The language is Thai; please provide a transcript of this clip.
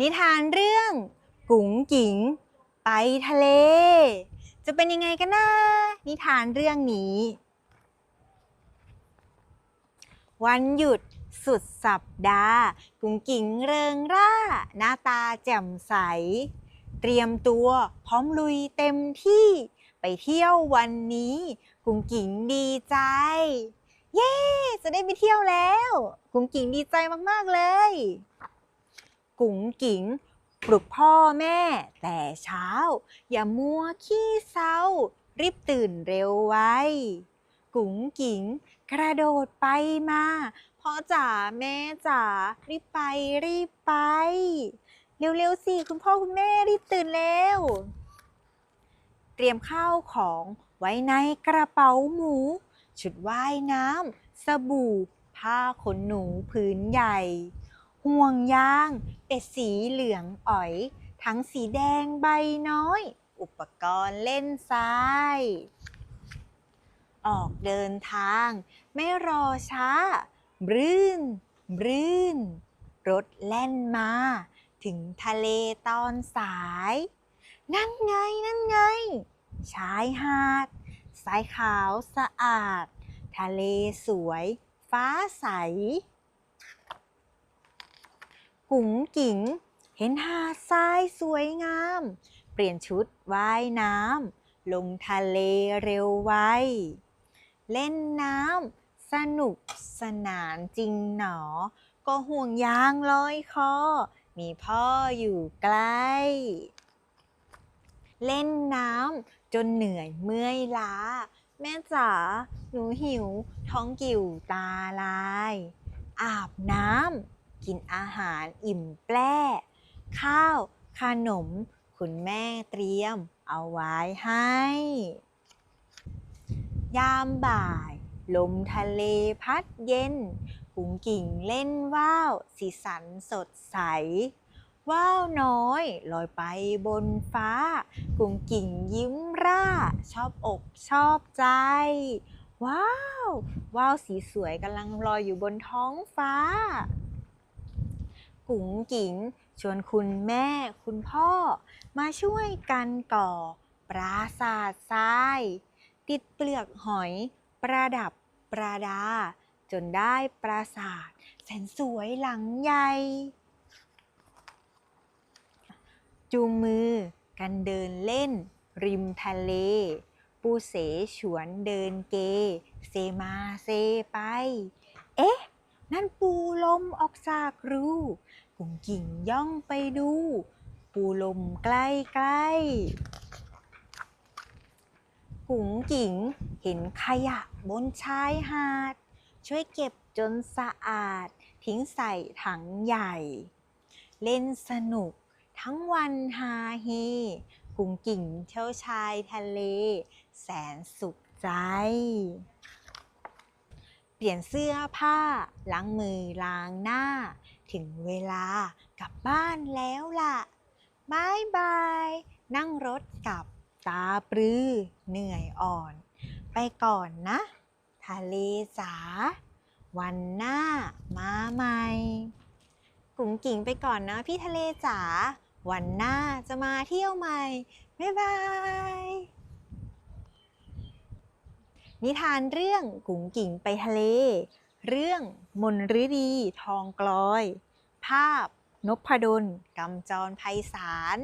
นิทานเรื่อง กุ๋งกิ๋งไปทะเล จะเป็นยังไงกันนะนิทานเรื่องนี้ วันหยุดสุดสัปดาห์ กุ๋งกิ๋งเริงร่า หน้าตาแจ่มใส เตรียมตัวพร้อมลุยเต็มที่ไปเที่ยววันนี้ กุ๋งกิ๋งดีใจ เย้ จะได้ไปเที่ยวแล้ว กุ๋งกิ๋งดีใจมาก ๆ เลย กุ๋งกิ๋งปลุกพ่อแม่แต่เช้า อย่ามัวขี้เศร้า รีบตื่นเร็วไว้ กุ๋งกิ๋งกระโดดไปมาพ่อจ๋าแม่จ๋ารีบไปรีบไป เร็วๆสิคุณพ่อคุณแม่รีบตื่นเร็ว เตรียมข้าวของไว้ในกระเป๋าหมู ชุดว่ายน้ำสบู่ ผ้าขนหนูพื้นใหญ่ ห่วงยาง เป็ดสีเหลืองอ๋อย ทั้งสีแดงใบน้อย อุปกรณ์เล่นทราย ออกเดินทาง ไม่รอช้า บรื่น บรื่น รถแล่นมา ถึงทะเลตอนสาย นั่นไง นั่นไง ชายหาดทรายขาวสะอาด ทะเลสวย ฟ้าใส กุ๋งกิ๋งเห็นหาดทรายสวยงาม เปลี่ยนชุดว่ายน้ำลงทะเลเร็วไวเล่นน้ำสนุกสนานจริงหนอ ก็ห่วงยางลอยคอ มีพ่ออยู่ใกล้ เล่นน้ำจนเหนื่อยเมื่อยล้า แม่จ๋าหนูหิวท้องกิ่วตาลาย อาบน้ำ กินอาหารอิ่มแปร่ข้าว ขนม คุณแม่เตรียมเอาไว้ให้ ยามบ่าย ลมทะเลพัดเย็นกุ๋งกิ่งเล่นว่าว สีสันสดใส ว่าวน้อย ลอยไปบนฟ้า กุ๋งกิ่งยิ้มร่า ชอบอกชอบใจ ว้าว ว่าวสีสวยกำลังลอยอยู่บนท้องฟ้า กุ๋งกิ๋งชวนคุณแม่คุณพ่อ มาช่วยกันก่อ ปราสาททราย ติดเปลือกหอย ประดับประดา จนได้ปราสาทแสนสวยหลังใหญ่จูงมือกันเดินเล่น ริมทะเล ปูเสฉวนเดินเก เซมาเซไป เอ๊ะ นั่นปูลมออกจากรูกุ่งกิ่งย่องไปดู ปูลมใกล้ใกล้ๆกุ๋งกิ่งเห็นขยะบนชายหาด ช่วยเก็บจนสะอาด ทิ้งใส่ถังใหญ่ เล่นสนุกทั้งวันฮาเฮกุ๋งกิ่งเที่ยวชายทะเล แสนสุขใจ เปลี่ยนเสื้อผ้า ล้างมือล้างหน้า ถึงเวลากลับบ้านแล้วล่ะบายบาย นั่งรถกลับตาปรือเหนื่อยอ่อน ไปก่อนนะ ทะเลจ๋าวันหน้ามาใหม่กุ๋งกิ่งไปก่อนนะพี่ทะเลจ๋าวันหน้าจะมาเที่ยวใหม่ บ๊ายบาย นิทานเรื่องกุ๋งกิ่งไปทะเล เรื่องมนฤดีทองกลอย ภาพนพดลกำจรไพศาล